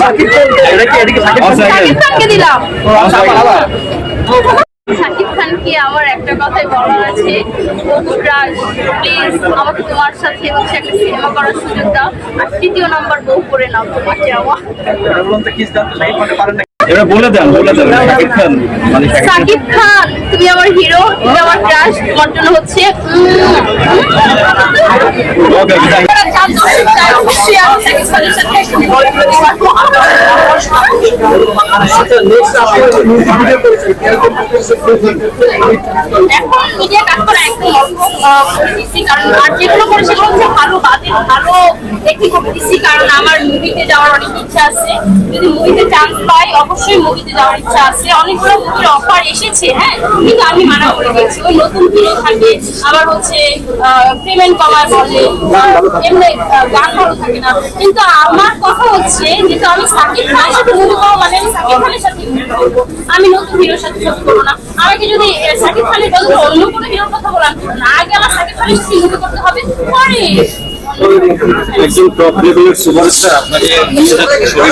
সাকিব? খানকে আমার একটা কথাই বলার আছে প্লিজ আমাকে তোমার সাথে হচ্ছে একটা সিনেমা করার সুযোগ দাও আর তৃতীয় নাম্বার বউ করে নাও তোমাকে আমার মানে এবার বলে দেন বলে দেন খান মানে তুমি আমার হিরো তুমি আমার ক্রাশ তোমার জন্য হচ্ছে ভালো একটি করে কারণ আমার মুভিতে যাওয়ার অনেক ইচ্ছা আছে যদি মুভিতে চান্স পাই অবশ্যই মুভিতে যাওয়ার ইচ্ছা আছে অনেকগুলো মুভির অফার এসেছে হ্যাঁ কিন্তু আমি মানা করে দিয়েছি ওই নতুন হিরো থাকে আবার হচ্ছে পেমেন্ট কমায় বলে কিন্তু আমার কথা হচ্ছে, যেহেতু আমি সাকিব খানের সাথে মুভি মানে আমি সাকিব খানের সাথে আমি নতুন হিরোর সাথে ছবি করব না। আমাকে যদি সাকিব খানের বদলে অন্য কোনো হিরোর কথা বলার না, আগে আমার সাকিব খানের সাথে মুভি করতে হবে, পরে। একজন টপ সুপারস্টার আপনাকে নিজে থেকে ছবি